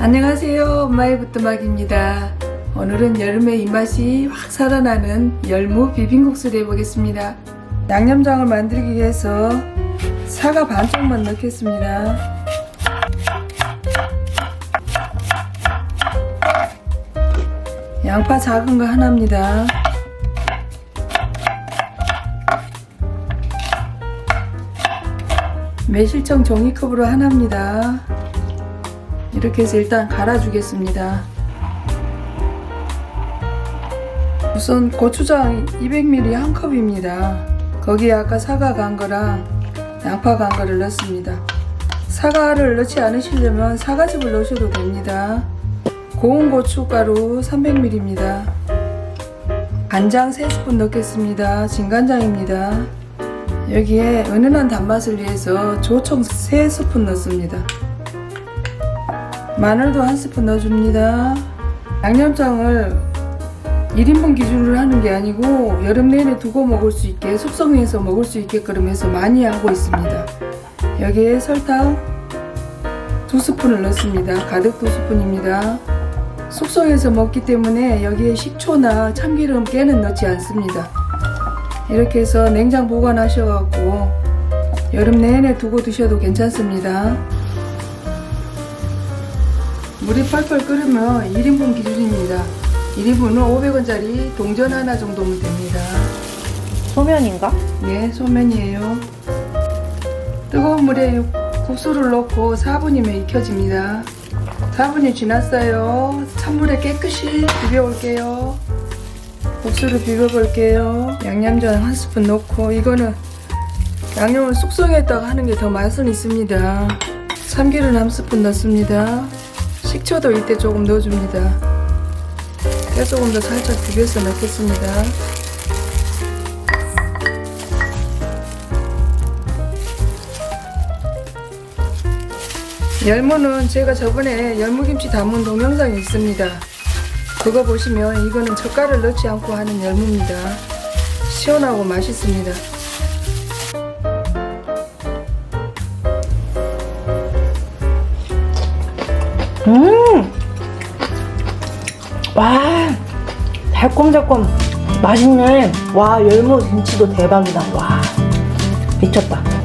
안녕하세요. 엄마의 부뚜막입니다. 오늘은 여름의 입맛이 확 살아나는 열무 비빔국수를 해보겠습니다. 양념장을 만들기 위해서 사과 반쪽만 넣겠습니다. 양파 작은 거 하나입니다. 매실청 종이컵으로 하나입니다. 이렇게 해서 일단 갈아주겠습니다. 우선 고추장 200ml 한 컵입니다. 거기에 아까 사과 간 거랑 양파 간 거를 넣습니다. 사과를 넣지 않으시려면 사과즙을 넣으셔도 됩니다. 고운 고춧가루 300ml입니다. 간장 3스푼 넣겠습니다. 진간장입니다. 여기에 은은한 단맛을 위해서 조청 3스푼 넣습니다. 마늘도 한 스푼 넣어줍니다. 양념장을 1인분 기준으로 하는 게 아니고 여름 내내 두고 먹을 수 있게 숙성해서 먹을 수 있게끔 해서 많이 하고 있습니다. 여기에 설탕 두 스푼을 넣습니다. 가득 두 스푼입니다. 숙성해서 먹기 때문에 여기에 식초나 참기름, 깨는 넣지 않습니다. 이렇게 해서 냉장 보관하셔갖고 여름 내내 두고 드셔도 괜찮습니다. 물이 펄펄 끓으면 1인분 기준입니다. 1인분은 500원짜리 동전 하나 정도면 됩니다. 소면인가? 네, 소면이에요. 뜨거운 물에 국수를 넣고 4분이면 익혀집니다. 4분이 지났어요. 찬물에 깨끗이 비벼올게요. 국수를 비벼볼게요. 양념장 한 스푼 넣고 이거는 양념을 숙성했다가 하는 게 더 맛은 있습니다. 참기름 한 스푼 넣습니다. 식초도 이때 조금 넣어줍니다. 깨소금도 살짝 비벼서 넣겠습니다. 열무는 제가 저번에 열무김치 담은 동영상이 있습니다. 그거 보시면 이거는 젓갈을 넣지 않고 하는 열무입니다. 시원하고 맛있습니다. 음! 와, 달콤달콤 맛있네. 와, 열무 김치도 대박이다. 와, 미쳤다.